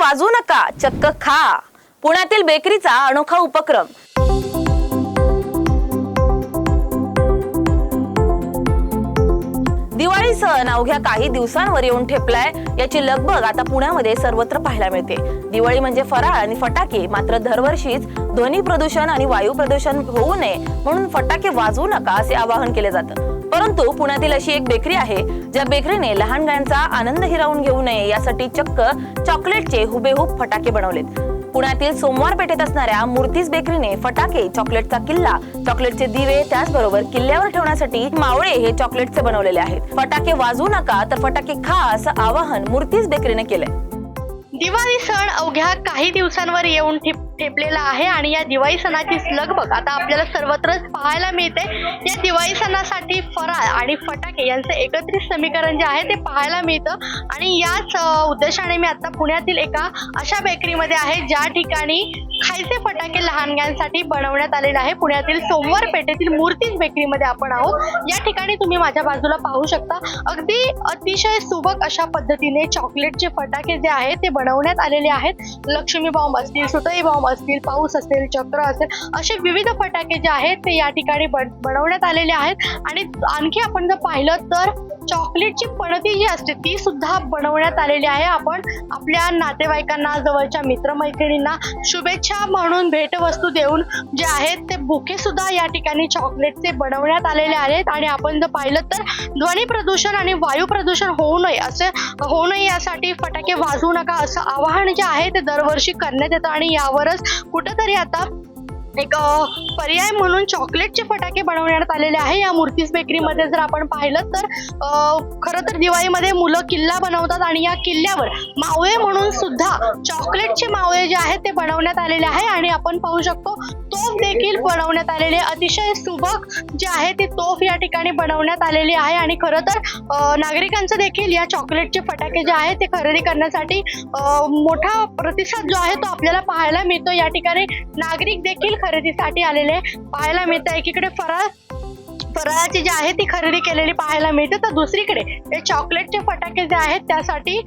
वाजू नका. चक्क खा. पुण्यातील बेकरीचा अनोखा उपक्रम. दिवाळी सण अवघ्या काही दिवसांवर येऊन ठेपलाय. याची लगबग आता पुण्यामध्ये सर्वत्र पाहायला मिळते. दिवाळी म्हणजे फराळ आणि फटाके. मात्र दरवर्षीच ध्वनी प्रदूषण आणि वायू प्रदूषण होऊ नये म्हणून फटाके वाजवू नका असे आवाहन केले जातं. परंतु पुण्यातील अशी एक बेकरी आहे ज्या बेकरीने लहान गायांचा आनंद हिरावून घेऊ नये यासाठी चक्क चॉकलेटचे हुबेहूब फटाके बनवलेत. पुण्यातील सोमवार पेठेत असणाऱ्या मूर्तीज बेकरीने फटाके चॉकलेटचा किल्ला चॉकलेटचे दिवे त्याचबरोबर किल्ल्यावर ठेवण्यासाठी मावळे हे चॉकलेटचे बनवलेले आहेत. फटाके वाजवू नका तर फटाके खा असं आवाहन मूर्तीज बेकरीने केलंय. दिवाळी सण अवघ्या काही दिवसांवर येऊन ठिप ठेपलेला आहे आणि या दिवाळी सणाची लगबग आता आपल्याला सर्वत्रच पाहायला मिळते. या दिवाळी सणासाठी फराळ आणि फटाके यांचं एकत्रित समीकरण जे आहे ते पाहायला मिळतं. आणि याच उद्देशाने मी आता पुण्यातील एका अशा बेकरीमध्ये आहे ज्या ठिकाणी खायचे फटाके लहानग्यांसाठी बनवण्यात आलेले आहे. पुण्यातील सोमवार पेठेतील मूर्तीज बेकरीमध्ये आपण आहोत. या ठिकाणी तुम्ही माझ्या बाजूला पाहू शकता. अगदी अतिशय सुबक अशा पद्धतीने चॉकलेटचे फटाके जे आहेत ते बनवण्यात आलेले आहेत. लक्ष्मी बॉम्ब असतील सुतई बॉम्ब असतील पाऊस असेल चक्र असेल असे विविध फटाके जे आहेत ते या ठिकाणी बन- बनवण्यात आलेले आहेत. आणि आणखी आपण जर पाहिलं तर चॉकलेटची पणती जी असते ती सुद्धा बनवण्यात आलेली आहे. आपण आपल्या नातेवाईकांना जवळच्या मित्रमैत्रिणींना शुभेच्छा म्हणून भेटवस्तू देऊन जे आहेत ते बुके सुद्धा या ठिकाणी चॉकलेटचे बनवण्यात आलेले आहेत. आणि आपण जर पाहिलं तर ध्वनी प्रदूषण आणि वायू प्रदूषण होऊ नये असे होऊ नये यासाठी फटाके वाजवू नका असं आवाहन जे आहे ते दरवर्षी करण्यात येतं. आणि यावरच कुठंतरी आता एक पर्याय म्हणून चॉकलेटचे फटाके बनवण्यात आलेले आहे. या मूर्तीस बेकरीमध्ये जर आपण पाहिलं तर खरं तर दिवाळीमध्ये मुलं किल्ला बनवतात आणि या किल्ल्यावर मावळे म्हणून सुद्धा चॉकलेटचे मावळे जे आहेत ते बनवण्यात आलेले आहे. आणि आपण पाहू शकतो तोफ देखील बनवण्यात आलेले अतिशय सुबक जे आहे ते तोफ या ठिकाणी बनवण्यात आलेली आहे. आणि खरं तर नागरिकांचं देखील या चॉकलेटचे फटाके जे आहेत ते खरेदी करण्यासाठी मोठा प्रतिसाद जो आहे तो आपल्याला पाहायला मिळतो. या ठिकाणी नागरिक देखील खरेदीसाठी आलेले. पाहायला मिळतं एकीकडे फराळ फराळाची जी आहे ती खरेदी केलेली पाहायला मिळते. तर दुसरीकडे हे चॉकलेटचे फटाके जे आहेत त्यासाठी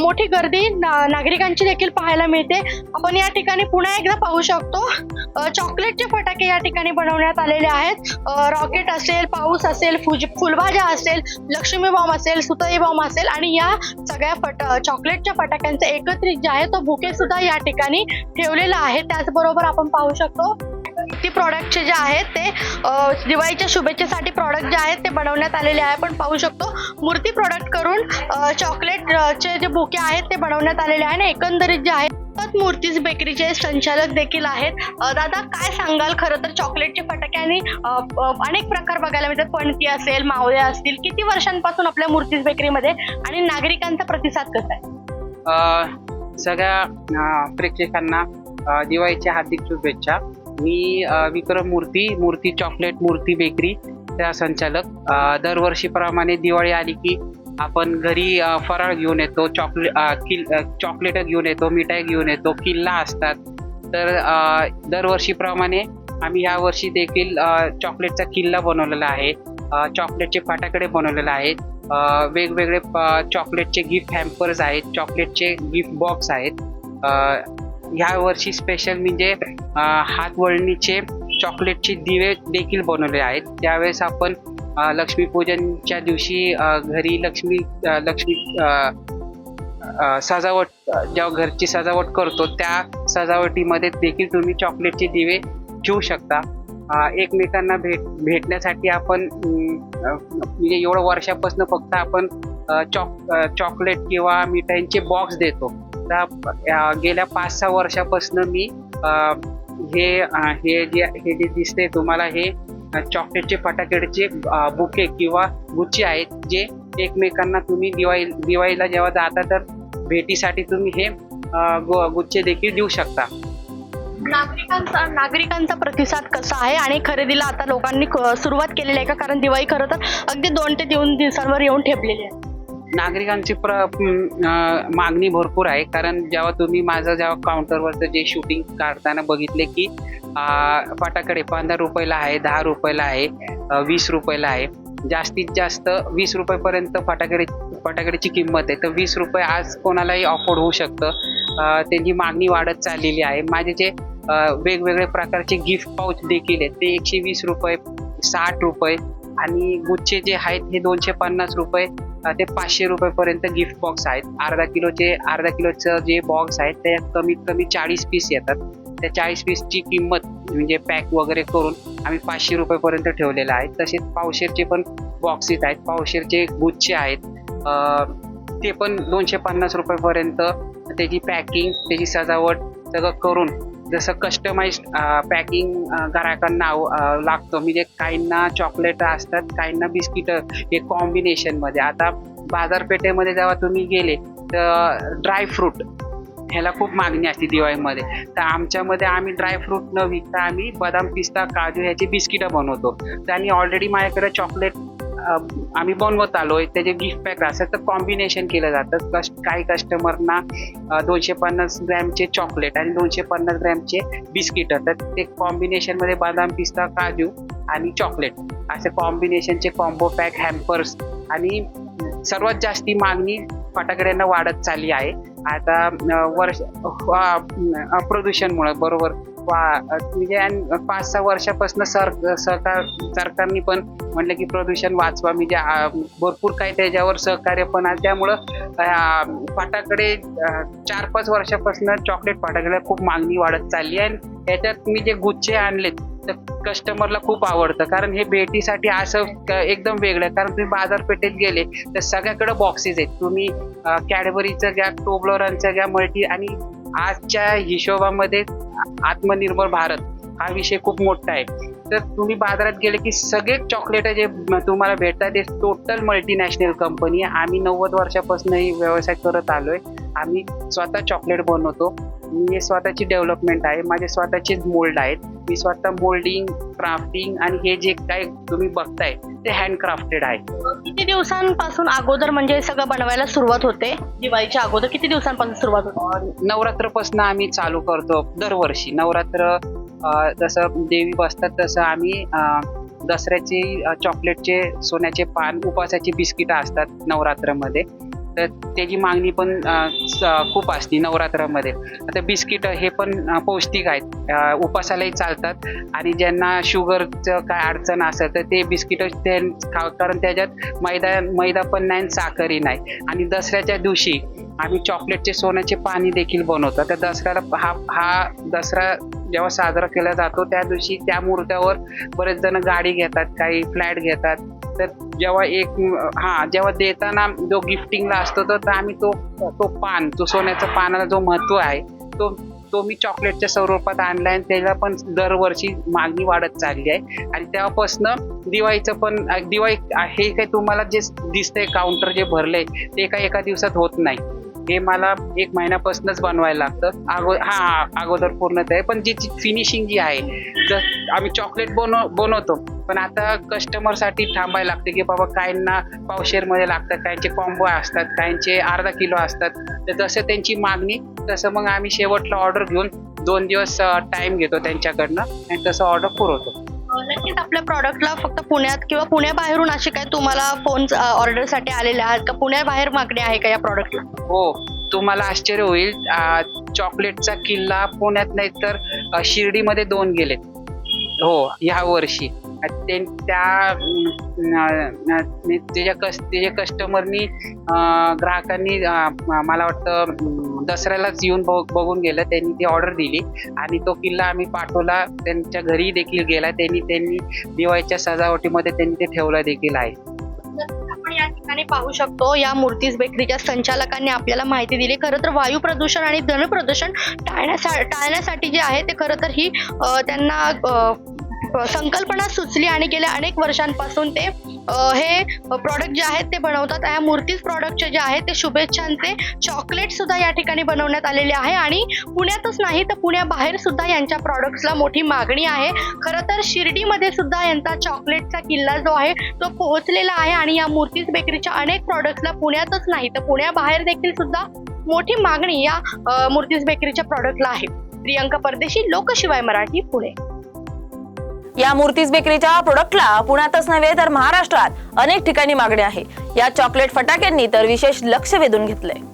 मोठी गर्दी ना- नागरिकांची देखील पाहायला मिळते. आपण या ठिकाणी पुन्हा एकदा पाहू शकतो चॉकलेटचे फटाके या ठिकाणी बनवण्यात आलेले आहेत. रॉकेट असेल पाऊस असेल फुज फुलभाज्या असेल लक्ष्मी बॉम्ब असेल सुतई बॉम्ब असेल आणि या सगळ्या फट चॉकलेटच्या फटाक्यांचे एकत्रित जे आहे तो बुके सुद्धा या ठिकाणी ठेवलेला आहे. त्याचबरोबर आपण पाहू शकतो ती प्रॉडक्टचे जे आहेत ते दिवाळीच्या शुभेच्छेसाठी प्रॉडक्ट जे आहेत ते बनवण्यात आलेले आहे. आपण पाहू शकतो मूर्ती प्रॉडक्ट करून चॉकलेटचे जे बुके आहेत ते बनवण्यात आलेले आहे. आणि एकंदरीत जे आहे मूर्तीज बेकरीचे संचालक देखील आहेत. दादा काय सांगाल? खरं तर चॉकलेटचे फटाके आणि अनेक प्रकार बघायला मिळतात. पणती असेल मावळे असतील किती वर्षांपासून आपल्या मूर्तीज बेकरीमध्ये आणि नागरिकांचा प्रतिसाद कसा आहे? सगळ्या प्रेक्षकांना दिवाळीच्या हार्दिक शुभेच्छा. मी विक्रम मूर्ती मूर्ती चॉकलेट मूर्ती बेकरी त्या संचालक. दरवर्षीप्रमाणे दिवाळी आली की आपण घरी फराळ घेऊन येतो चॉकलेट किल चॉकलेट घेऊन येतो मिठाई घेऊन येतो किल्ला असतात. तर दरवर्षीप्रमाणे आम्ही यावर्षी देखील चॉकलेटचा किल्ला बनवलेला आहे. चॉकलेटचे फटाकडे बनवलेले आहेत. वेगवेगळे प- चॉकलेटचे गिफ्ट हॅम्पर्स आहेत चॉकलेटचे गिफ्ट बॉक्स आहेत. ह्या वर्षी स्पेशल म्हणजे हातवळणीचे चॉकलेटचे दिवे देखील बनवले आहेत. त्यावेळेस आपण लक्ष्मीपूजनच्या दिवशी घरी लक्ष्मी लक्ष्मी सजावट ज्या जेव्हा घरची सजावट करतो त्या सजावटीमध्ये देखील तुम्ही चॉकलेटचे दिवे ठेवू शकता. एकमेकांना भेट भेटण्यासाठी आपण म्हणजे एवढं वर्षापासून फक्त आपण चॉक चॉकलेट किंवा मिठाईंचे बॉक्स देतो. आता गेल्या पाच सहा वर्षापासून मी हे हे जे हे जे दिसते तुम्हाला हे चॉकलेटचे फटाकेचे बुके किंवा गुच्चे आहेत जे एकमेकांना तुम्ही दिवाळी दिवाळीला जेव्हा जाता तर भेटीसाठी तुम्ही हे अ, गुच्चे देखील देऊ शकता. नागरिकांचा नागरिकांचा प्रतिसाद कसा आहे? आणि खरेदीला आता लोकांनी सुरुवात केलेली आहे का? कारण दिवाळी खरं तर अगदी दोन ते तीन दिवसांवर येऊन ठेपलेली आहे. नागरिकांची प्र मागणी भरपूर आहे. कारण जेव्हा तुम्ही माझं जेव्हा काउंटरवरचं जे शूटिंग काढताना बघितले की फटाकडे पंधरा रुपयाला आहे दहा रुपयाला आहे वीस रुपयाला आहे. जास्तीत जास्त वीस रुपयेपर्यंत फटाकडे फटाकड्याची किंमत आहे. तर वीस रुपये आज कोणालाही अफोर्ड होऊ शकतं. त्यांची मागणी वाढत चाललेली आहे. माझे जे वेगवेगळे प्रकारचे गिफ्ट पाऊच देखील आहेत. ते एकशे वीस रुपये साठ रुपये आणि गुच्छे जे आहेत हे दोनशे पन्नास रुपये ते पाचशे रुपयेपर्यंत गिफ्ट बॉक्स आहेत. अर्धा किलोचे अर्धा किलोचं जे बॉक्स आहेत ते कमीत कमी चाळीस पीस येतात. त्या चाळीस पीसची किंमत म्हणजे पॅक वगैरे करून आम्ही पाचशे रुपयेपर्यंत ठेवलेलं आहे. तसेच पावशेरचे पण बॉक्सेस आहेत. पावशेरचे गुच्छे आहेत. ते पण दोनशे पन्नास रुपयेपर्यंत त्याची पॅकिंग त्याची सजावट सगळं करून जसं कस्टमाइज पॅकिंग ग्राहकांना लागतो लागतं. म्हणजे काहींना चॉकलेट असतात काहींना बिस्किट हे कॉम्बिनेशनमध्ये आता बाजारपेठेमध्ये जेव्हा तुम्ही गेले तर ड्रायफ्रूट ह्याला खूप मागणी असते दिवाळीमध्ये. तर आमच्यामध्ये आम्ही ड्रायफ्रूट न विकता आम्ही बदाम पिस्ता काजू ह्याची बिस्किटं बनवतो. त्यांनी ऑलरेडी माझ्याकडे चॉकलेट आम्ही बनवत आलोय. त्याचे गिफ्ट पॅक असतात तर कॉम्बिनेशन केलं जातं. कस्ट काही कस्टमरना दोनशे पन्नास ग्रॅमचे चॉकलेट आणि दोनशे पन्नास ग्रॅमचे बिस्किट तर ते कॉम्बिनेशनमध्ये बदाम पिस्ता काजू आणि चॉकलेट असे कॉम्बिनेशनचे कॉम्बो पॅक हॅम्पर्स आणि सर्वात जास्ती मागणी फटाकड्यांना वाढत चालली आहे. आता वर्ष वा- बरोबर. वा- म्हणजे पाच सहा वर्षापासून सर सरकार सरकारनी पण म्हटलं की प्रदूषण वाचवा म्हणजे भरपूर काही त्याच्यावर सहकार्य पण आहे. त्यामुळं पाटाकडे चार पाच वर्षापासून चॉकलेट पाटाकडे खूप मागणी वाढत चालली आहे. आणि त्याच्यात मी जे गुच्छे आणलेत तर कस्टमरला खूप आवडतं. कारण हे भेटीसाठी असं एकदम वेगळं आहे. कारण तुम्ही बाजारपेठेत गेले तर सगळ्याकडे बॉक्सेस आहेत. तुम्ही कॅडबरीचं घ्या टोबलोरांचं घ्या मल्टी आणि आजच्या हिशोबामध्ये आत्मनिर्भर भारत हा विषय खूप मोठा आहे. तर तुम्ही बाजारात गेले की सगळे चॉकलेट जे तुम्हाला भेटतात ते टोटल मल्टीनॅशनल कंपनी आहे. आम्ही नव्वद वर्षापासून ही व्यवसाय करत आलोय. आम्ही स्वतः चॉकलेट बनवतो. मी स्वतःची डेव्हलपमेंट आहे. माझे स्वतःचेच मोल्ड आहेत. मी स्वतः मोल्डिंग क्राफ्टिंग आणि हे जे काही तुम्ही बघताय ते हँडक्राफ्टेड आहे. किती दिवसांपासून अगोदर म्हणजे सगळं बनवायला सुरुवात होते? दिवाळीच्या अगोदर किती दिवसांपासून सुरुवात होते? नवरात्रपासून आम्ही चालू करतो दरवर्षी. नवरात्र जसं देवी बसतात तसं आम्ही दसऱ्याचे चॉकलेटचे सोन्याचे पान उपासाची बिस्किटं असतात नवरात्रमध्ये. तर त्याची मागणी पण स- खूप असते नवरात्रामध्ये. आता बिस्किट हे पण पौष्टिक आहेत. उपासालाही चालतात आणि ज्यांना शुगरचं काय अडचण असेल तर ते बिस्किट ते खा कारण त्याच्यात मैदा मैदा पण नाही आणि साखरही नाही. आणि दसऱ्याच्या दिवशी आम्ही चॉकलेटचे सोन्याचे पाणी देखील बनवतो. तर दसऱ्याला हा हा दसरा जेव्हा साजरा केला जातो त्या दिवशी त्या मुहूर्तावर बरेच जण गाडी घेतात काही फ्लॅट घेतात. तर जेव्हा एक हा जेव्हा देताना जो गिफ्टिंगला असतो तर तर आम्ही तो तो पान तो सोन्याचा पानाला जो महत्त्व आहे तो तो मी चॉकलेटच्या स्वरूपात आणलाय आणि त्याला पण दरवर्षी मागणी वाढत चालली आहे. आणि तेव्हापासनं दिवाळीचं पण दिवाळी हे काही तुम्हाला जे दिसतंय काउंटर जे भरलंय ते काही एका दिवसात होत नाही. हे मला एक महिन्यापासूनच बनवायला लागतं. अगो हा अगोदर पूर्णत आहे पण जी फिनिशिंग जी आहे तर आम्ही चॉकलेट बनव बनवतो. पण आता कस्टमरसाठी थांबायला लागते की बाबा काहींना पावशेरमध्ये लागतात काहींचे कॉम्बो असतात काहींचे अर्धा किलो असतात. तर जसं त्यांची मागणी तसं मग आम्ही शेवटला ऑर्डर घेऊन दोन दिवस टाइम घेतो त्यांच्याकडनं आणि तसं ऑर्डर पुरवतो. नक्कीच आपल्या प्रॉडक्टला फक्त पुण्यात किंवा पुण्याबाहेरून असे काय तुम्हाला फोन ऑर्डरसाठी आलेले आहेत का? पुण्याबाहेर मागणी आहे का या प्रॉडक्टला हो तुम्हाला आश्चर्य होईल. चॉकलेटचा किल्ला पुण्यात नाही तर शिर्डीमध्ये दोन गेलेत. हो ह्या वर्षी. त्या त्याच्या त्याच्या कस्टमरनी ग्राहकांनी मला वाटतं दसऱ्यालाच येऊन बघ- बघून गेलं त्यांनी ती ऑर्डर दिली आणि तो किल्ला आम्ही पाठवला. त्यांच्या घरी देखील गेला. त्यांनी त्यांनी दिवाळीच्या सजावटीमध्ये त्यांनी ते ठेवला देखील आहे. आपण या ठिकाणी पाहू शकतो या मूर्तीज बेकरीच्या संचालकांनी आपल्याला माहिती दिली. खरं तर वायू प्रदूषण आणि धन प्रदूषण टाळण्यासाठी जे आहे ते खरं तर ही त्यांना संकल्पना सुचली आणि गेल्या अनेक वर्षांपासून ते हे प्रॉडक्ट जे आहेत ते बनवतात. या मूर्तीज प्रॉडक्टचे जे आहे ते शुभेच्छांचे चॉकलेट सुद्धा या ठिकाणी बनवण्यात आलेले आहे. आणि पुण्यातच नाही तर पुण्याबाहेर सुद्धा यांच्या प्रॉडक्ट्सला मोठी मागणी आहे. खरं तर शिर्डीमध्ये सुद्धा यांचा चॉकलेटचा किल्ला जो आहे तो पोहोचलेला आहे. आणि या मूर्तीज बेकरीच्या अनेक प्रॉडक्ट्सला पुण्यातच नाही तर पुण्याबाहेर देखील सुद्धा मोठी मागणी या मूर्तीज बेकरीच्या प्रॉडक्टला आहे. प्रियंका परदेशी लोकशिवाय मराठी पुणे. या मूर्तीज बेकरीच्या प्रोडक्टला पुण्यातच नव्हे तर महाराष्ट्रात अनेक ठिकाणी मागणी आहे. या चॉकलेट फटाक्यांनी तर विशेष लक्ष वेधून घेतलंय.